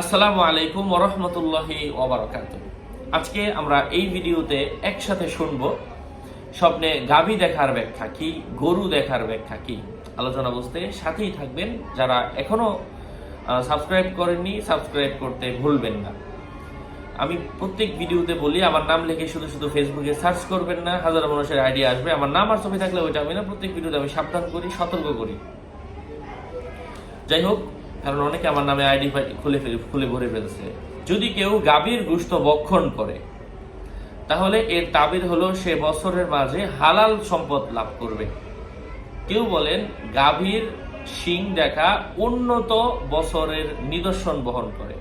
আসসালামু আলাইকুম ওরহমতুল্লাহি ওবরাকাত আজকে আমরা এই ভিডিওতে একসাথে শুনব স্বপ্নে গাভী দেখার ব্যাখ্যা কি, গরু দেখার ব্যাখ্যা কি। আলোচনা বুঝতে সাথেই থাকবেন। যারা এখনও সাবস্ক্রাইব করেননি সাবস্ক্রাইব করতে ভুলবেন না। আমি প্রত্যেক ভিডিওতে বলি, আমার নাম লিখে শুধু শুধু ফেসবুকে সার্চ করবেন না, হাজারো মানুষের আইডিয়া আসবে। আমার নাম আর ছবি থাকলে ওইটা আমি না, প্রত্যেক ভিডিওতে আমি সাবধান করি, সতর্ক করি। যাই হোক কারণ অনেকে আমার নামে আইডি খুলে খুলে ভরে ফেলছে। যদি কেউ গাভীর গুস্ত বক্ষণ করে, তাহলে এর তাবির হলো সে বছরের মাঝে হালাল সম্পদ লাভ করবে। কেউ বলেন গাভীর শিং দেখা উন্নত বছরের নিদর্শন বহন করে।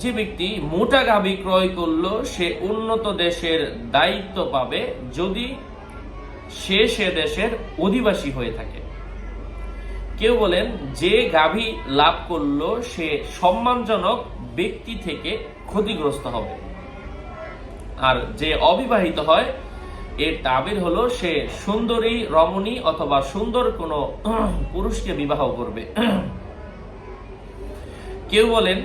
যে ব্যক্তি মোটা গাভী ক্রয় করল, সে উন্নত দেশের দায়িত্ব পাবে যদি সে সে দেশের অধিবাসী হয়ে থাকে। কেউ বলেন, যে গাভী লাভ করল, সে সম্মানজনক ব্যক্তি থেকে ক্ষতিগ্রস্ত হবে। আর যে অবিবাহিত হয়, এর তাবির হলো, সে সুন্দরী, রমণী অথবা সুন্দর কোনো পুরুষকে বিবাহ করবে। কেউ বলেন,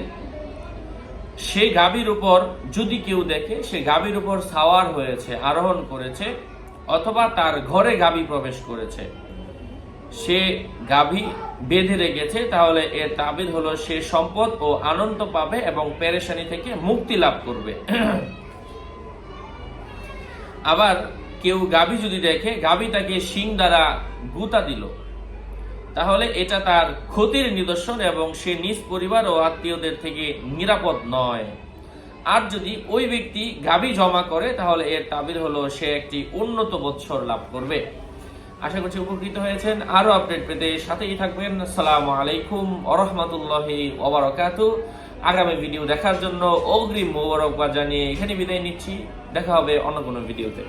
সে গাভীর উপর যদি কেউ দেখে, সে গাভীর উপর সাওয়ার হয়েছে, আরোহণ করেছে, অথবা তার ঘরে গাভী প্রবেশ করেছে। সে গাভী বেঁধে রেখেছে, তাহলে এর তাবির হলো সে সম্পদ ও আনন্দ পাবে এবং পেরেশানি থেকে মুক্তি লাভ করবে। আবার কেউ গাভী যদি দেখে, গাভী তাকে শিং দ্বারা গুতা দিল, তাহলে এটা তার ক্ষতির নিদর্শন এবং সে নিজ পরিবার ও আত্মীয়দের থেকে নিরাপদ নয়। আর যদি ওই ব্যক্তি গাভী জমা করে, তাহলে এর তাবির হলো সে একটি উন্নত বৎসর লাভ করবে। আশা করছি উপকৃত হয়েছেন। আরও আপডেট পেতে সাথেই থাকবেন। আসসালামু আলাইকুম ওরহমতুল্লাহি ওবরাকাতু। আগামী ভিডিও দেখার জন্য অগ্রিম মোবারকবাদ জানিয়ে এখানে বিদায় নিচ্ছি। দেখা হবে অন্য কোনো ভিডিওতে